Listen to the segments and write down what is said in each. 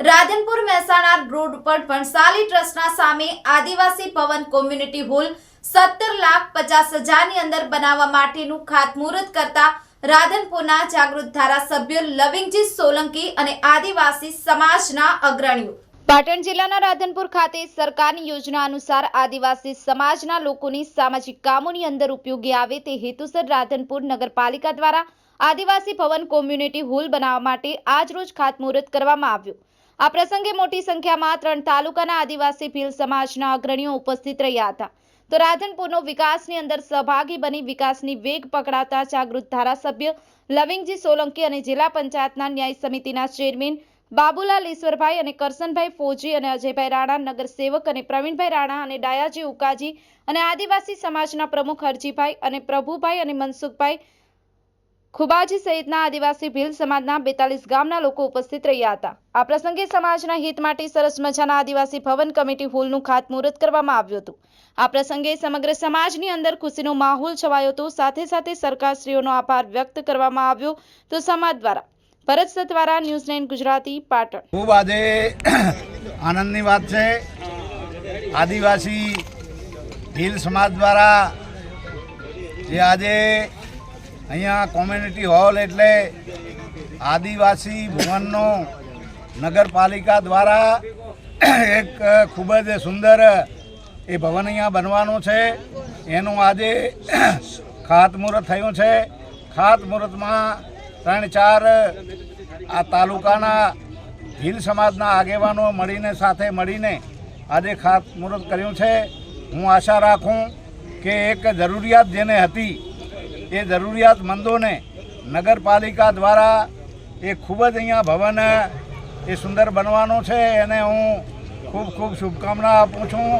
Radhanpur Mehsana road ઉપર ભણસાલી ટ્રસ્ટના સામે આદિવાસી ભવન કોમ્યુનિટી હોલ સત્તર લાખ પચાસ હજારની અંદર બનાવવા માટેનું ખાતમુહૂર્ત કરતા રાધનપુરના જાગૃત ધારાસભ્ય લવિંગજી સોલંકી અને આદિવાસી સમાજના અગ્રણીઓ. પાટણ જિલ્લાના રાધનપુર ખાતે સરકારની યોજના અનુસાર આદિવાસી સમાજના લોકોની સામાજિક કામોની અંદર ઉપયોગી આવે તે હેતુસર રાધનપુર નગરપાલિકા દ્વારા આદિવાસી ભવન કોમ્યુનિટી હોલ બનાવવા માટે આજરોજ ખાતમુહૂર્ત કરવામાં આવ્યું. આ પ્રસંગે મોટી સંખ્યામાં ત્રણ તાલુકાના આદિવાસી ભીલ સમાજના અગ્રણીઓ ઉપસ્થિત રહ્યા હતા. તો રાધનપુરનો વિકાસની અંદર સહભાગી બની વિકાસની વેગ પકડાતા જાગૃત ધારાસભ્ય લવિંગજી સોલંકી અને જિલ્લા પંચાયતના ન્યાય સમિતિના ચેરમેન બાબુલાલ ઈશ્વરભાઈ અને કરસનભાઈ ફોજી અને અજયભાઈ રાણા, નગરસેવક અને પ્રવીણભાઈ રાણા અને ડાયાજી ઉકાજી અને આદિવાસી સમાજના પ્રમુખ હરજીભાઈ અને પ્રભુભાઈ અને મનસુખભાઈ ખુબાજી સહિતના આદિવાસી ભીલ સમાજના બેતાલીસ ગામના લોકો ઉપસ્થિત રહ્યા હતા. આ પ્રસંગે સમાજના હિત માટે સરસ મજાના આદિવાસી ભવન કમિટી હોલનું ખાતમુહૂર્ત કરવામાં આવ્યું હતું. આ પ્રસંગે સમગ્ર સમાજની અંદર ખુશીનો માહોલ છવાયો હતો. સાથે સાથે સરકારશ્રીઓનો આભાર વ્યક્ત કરવામાં આવ્યો તો સમાજ દ્વારા. Bharat Satvara news nine Gujarati, Patan. ખૂબ આજે આનંદની વાત છે. આદિવાસી ભીલ સમાજ દ્વારા જે આજે અહીંયા કોમ્યુનિટી હોલ એટલે આદિવાસી ભવનનો નગરપાલિકા દ્વારા એક ખૂબ જ સુંદર એ ભવન અહીંયા બનવાનું છે. એનું આજે ખાતમુહૂર્ત થયું છે. ખાતમુહૂર્તમાં ત્રણ, ચાર આ તાલુકાના ભીલ સમાજના આગેવાનો મળીને સાથે મળીને આજે ખાતમુહૂર્ત કર્યું છે. હું આશા રાખું કે એક જરૂરિયાત જેને હતી એ જરૂરિયાતમંદોને નગરપાલિકા દ્વારા એ ખૂબ જ અહીંયા ભવન એ સુંદર બનવાનો છે. એને હું ખૂબ ખૂબ શુભકામના આપું છું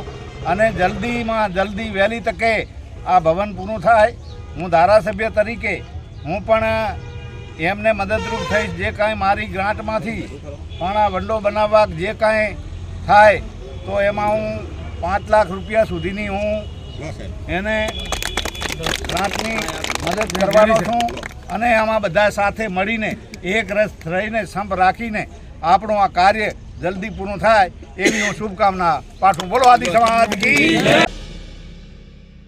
અને જલ્દીમાં જલ્દી વહેલી તકે આ ભવન પૂરું થાય. હું ધારાસભ્ય તરીકે હું પણ એમને મદદરૂપ થઈશ. જે કાંઈ મારી ગ્રાન્ટમાંથી પણ આ વંડો બનાવવા જે કાંઈ થાય તો એમાં હું પાંચ લાખ રૂપિયા સુધીની હું એને ગ્રાન્ટની મદદ કરવાનો છું અને આમાં બધા સાથે મળીને એક રસ રહીને સંપ રાખીને આપણું આ કાર્ય જલ્દી પૂરું થાય એવી હું શુભકામના પાઠું બોલો આદિ સમાજ